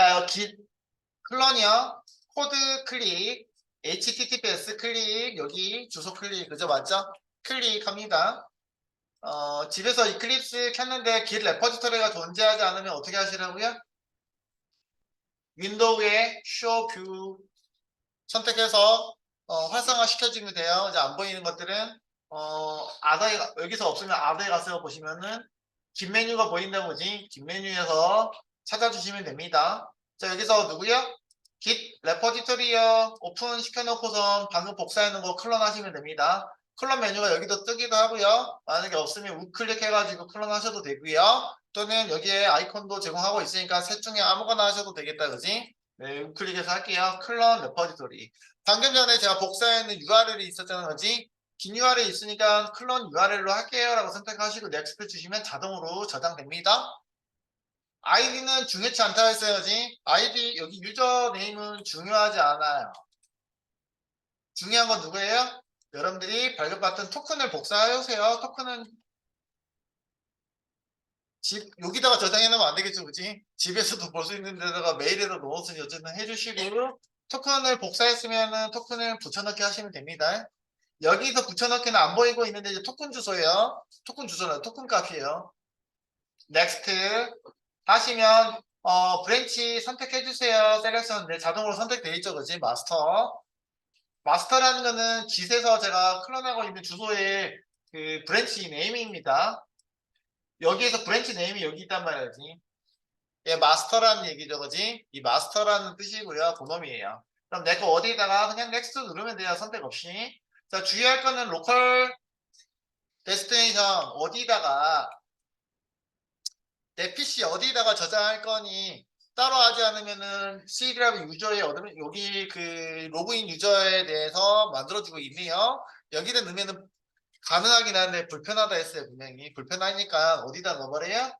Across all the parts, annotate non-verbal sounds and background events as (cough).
자, 기, 클런이요. 코드 클릭, HTTPS 클릭, 여기 주소 클릭, 그죠? 맞죠? 클릭합니다. 어, 집에서 이클립스 켰는데 git 레퍼지터리가 존재하지 않으면 어떻게 하시라고요? 윈도우에 show view 선택해서 어, 활성화 시켜주면 돼요. 이제 안 보이는 것들은 어, 아다에 가- 여기서 없으면 아다에 가서 보시면은 긴 메뉴가 보인다 보지 긴 메뉴에서 찾아주시면 됩니다. 자 여기서 누구요? git 레퍼지터리요 오픈 시켜놓고선 방금 복사해놓은 거 클론 하시면 됩니다. 클론 메뉴가 여기도 뜨기도 하고요. 만약에 없으면 우클릭 해가지고 클론 하셔도 되고요. 또는 여기에 아이콘도 제공하고 있으니까 셋 중에 아무거나 하셔도 되겠다 그지? 네, 우클릭해서 할게요. 클론 레퍼지토리. 방금 전에 제가 복사해놓은 URL이 있었잖아요 그지? 긴 URL 이 있으니까 클론 URL로 할게요 라고 선택하시고 넥스트 주시면 자동으로 저장됩니다. 아이디는 중요치 않다 했어야지. 아이디 여기 유저 네임은 중요하지 않아요. 중요한 건 누구예요? 여러분들이 발급받은 토큰을 복사해오세요. 토큰은 집 여기다가 저장해 놓으면 안 되겠죠, 그지? 집에서도 (laughs) 볼 수 있는 데다가 메일에다 넣었으니 어쨌든 해주시고 토큰을 복사했으면은 토큰을 붙여넣기 하시면 됩니다. 여기서 붙여넣기는 안 보이고 있는데 이제 토큰 주소예요. 토큰 주소는 토큰 값이에요. 넥스트 하시면 어 브랜치 선택해 주세요. 셀렉션 네, 자동으로 선택돼 있죠, 그지? 마스터. 마스터라는 거는 짓에서 제가 클론하고 있는 주소의 그 브랜치 네임입니다. 여기에서 브랜치 네임이 여기 있단 말이지. 예, 마스터라는 얘기죠, 그지? 이 마스터라는 뜻이고요. 본놈이에요. 그럼 내 거 어디다가 그냥 넥스트 누르면 돼요. 선택 없이. 자, 주의할 거는 로컬 데스티네이션 어디다가 내 PC 어디다가 저장할 거니 따로 하지 않으면은 C드라이브 유저에 얻으면 여기 그 로그인 유저에 대해서 만들어주고 있네요. 여기다 넣으면은 가능하긴 한데 불편하다 했어요 분명히 불편하니까 어디다 넣어버려요?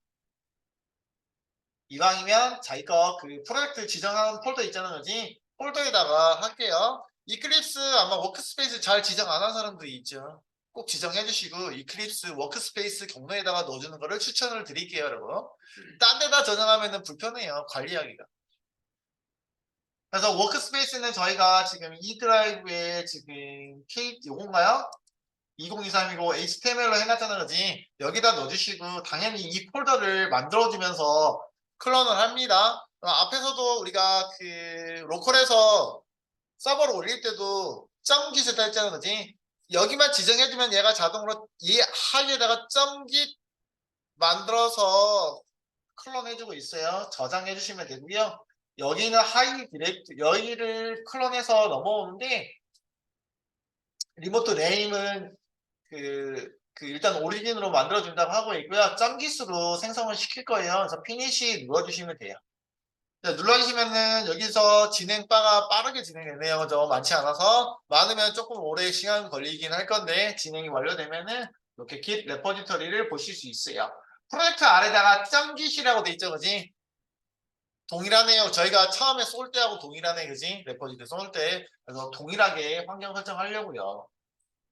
이왕이면 자기 거그 프로젝트 지정한 폴더 있잖아요 그지? 폴더에다가 할게요 이클립스 아마 워크스페이스 잘 지정 안 한 사람들이 있죠 꼭 지정해 주시고 이클립스 워크스페이스 경로에다가 넣어주는 거를 추천을 드릴게요 여러분. 딴 데다 저장하면은 불편해요 관리하기가. 그래서 워크스페이스는 저희가 지금 이 드라이브에 지금 K 요건가요? 2023이고 HTML로 해놨잖아 그지? 여기다 넣어주시고 당연히 이 폴더를 만들어주면서 클론을 합니다. 앞에서도 우리가 그 로컬에서 서버를 올릴 때도 점깃을 했잖아 그지 여기만 지정해주면 얘가 자동으로 이 하위에다가 점깃 만들어서 클론 해주고 있어요 저장해 주시면 되고요 여기는 하이 디렉트 여기를 클론해서 넘어오는데 리모트 네임은 그, 그 일단 오리진으로 만들어준다고 하고 있고요. 점기수로 생성을 시킬 거예요. 그래서 피니시 눌러주시면 돼요. 자, 눌러주시면은 여기서 진행 바가 빠르게 진행되네요. 저 많지 않아서 많으면 조금 오래 시간 걸리긴 할 건데 진행이 완료되면은 이렇게 git 레퍼지터리를 보실 수 있어요. 프로젝트 아래다가 점깃이라고 돼 있죠, 그지? 동일하네요. 저희가 처음에 쏠 때하고 동일하네, 그지? 레퍼지터 쏠 때. 그래서 동일하게 환경 설정하려고요.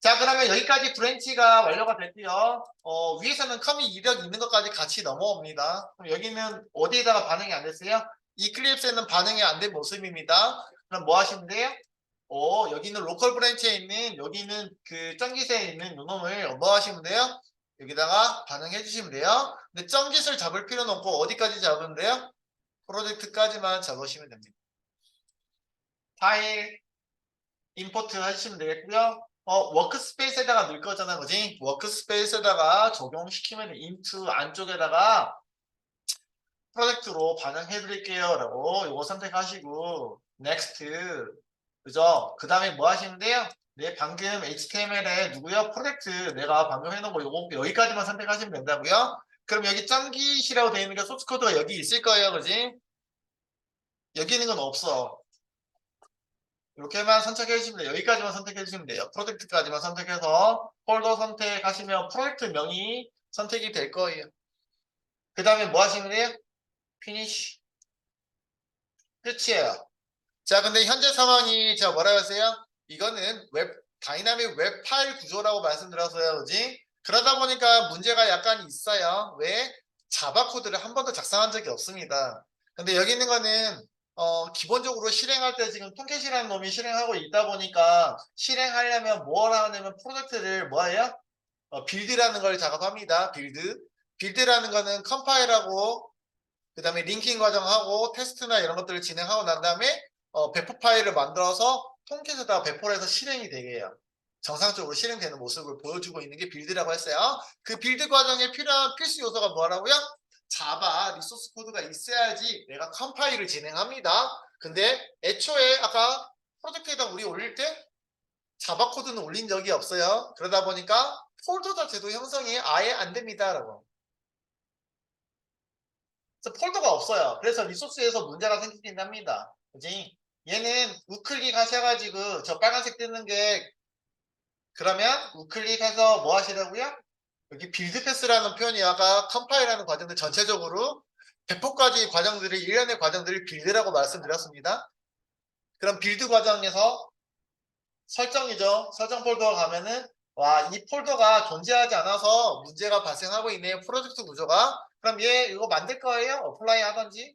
자 그러면 여기까지 브랜치가 완료가 됐고요. 어, 위에서는 커밋 이력 있는 것까지 같이 넘어옵니다. 그럼 여기는 어디에다가 반응이 안 됐어요? 이클립스에는 반응이 안 된 모습입니다. 그럼 뭐 하시면 돼요? 어, 여기는 로컬 브랜치에 있는 여기는 그 점깃에 있는 요놈을 뭐 하시면 돼요? 여기다가 반응해 주시면 돼요. 근데 점깃을 잡을 필요는 없고 어디까지 잡으면 돼요? 프로젝트까지만 잡으시면 됩니다. 파일 임포트 하시면 되겠고요. 어, 워크스페이스에다가 넣을 거잖아, 그지? 워크스페이스에다가 적용시키면 인트 안쪽에다가 프로젝트로 반영해 드릴게요. 라고 요거 선택하시고, 넥스트. 그죠? 그 다음에 뭐 하시면 돼요? 네, 방금 HTML에 누구요? 프로젝트 내가 방금 해놓은 거 요거 여기까지만 선택하시면 된다고요? 그럼 여기 짬깃이라고 되어 있는 게 소스 코드가 여기 있을 거예요, 그지? 여기 있는 건 없어. 이렇게만 선택해 주시면 돼요. 여기까지만 선택해 주시면 돼요. 프로젝트까지만 선택해서 폴더 선택하시면 프로젝트 명이 선택이 될 거예요. 그 다음에 뭐 하시면 돼요? 피니쉬. 끝이에요. 자, 근데 현재 상황이 제가 뭐라고 했어요? 이거는 웹, 다이나믹 웹 파일 구조라고 말씀드렸어요. 그지? 그러다 보니까 문제가 약간 있어요. 왜? 자바 코드를 한 번도 작성한 적이 없습니다. 근데 여기 있는 거는 어, 기본적으로 실행할 때 지금 통캣이라는 놈이 실행하고 있다 보니까 실행하려면 뭘 하냐면 프로젝트를 뭐 해요? 어, 빌드라는 걸 작업합니다. 빌드. 빌드라는 거는 컴파일하고 그 다음에 링킹 과정하고 테스트나 이런 것들을 진행하고 난 다음에 어, 배포 파일을 만들어서 통캣에다가 배포를 해서 실행이 되게 해요. 정상적으로 실행되는 모습을 보여주고 있는 게 빌드라고 했어요. 그 빌드 과정에 필요한 필수 요소가 뭐라고요? 자바 리소스 코드가 있어야지 내가 컴파일을 진행합니다. 근데 애초에 아까 프로젝트에다 우리 올릴 때 자바 코드는 올린 적이 없어요. 그러다 보니까 폴더 자체도 형성이 아예 안 됩니다라고. 그래서 폴더가 없어요. 그래서 리소스에서 문제가 생기긴 합니다. 그지? 얘는 우클릭 하셔가지고 저 빨간색 뜨는 게 그러면 우클릭해서 뭐 하시라고요? 여기 빌드 패스라는 표현이 아까 컴파일하는 과정들 전체적으로 배포까지 과정들이 일련의 과정들을 빌드라고 말씀드렸습니다. 그럼 빌드 과정에서 설정이죠. 설정 폴더가 가면은 와, 이 폴더가 존재하지 않아서 문제가 발생하고 있네요. 프로젝트 구조가. 그럼 얘 이거 만들 거예요? 어플라이 하던지.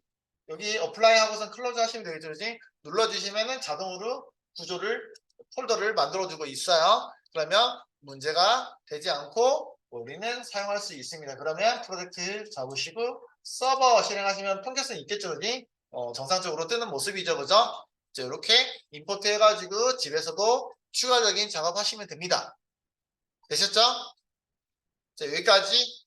여기 어플라이 하고선 클로즈 하시면 되겠죠. 그지? 눌러주시면은 자동으로 구조를, 폴더를 만들어주고 있어요. 그러면 문제가 되지 않고 우리는 사용할 수 있습니다. 그러면 프로젝트 잡으시고 서버 실행하시면 통계성 있겠죠. 그지? 어, 정상적으로 뜨는 모습이죠. 그죠? 자, 이렇게 임포트 해가지고 집에서도 추가적인 작업하시면 됩니다. 되셨죠? 자, 여기까지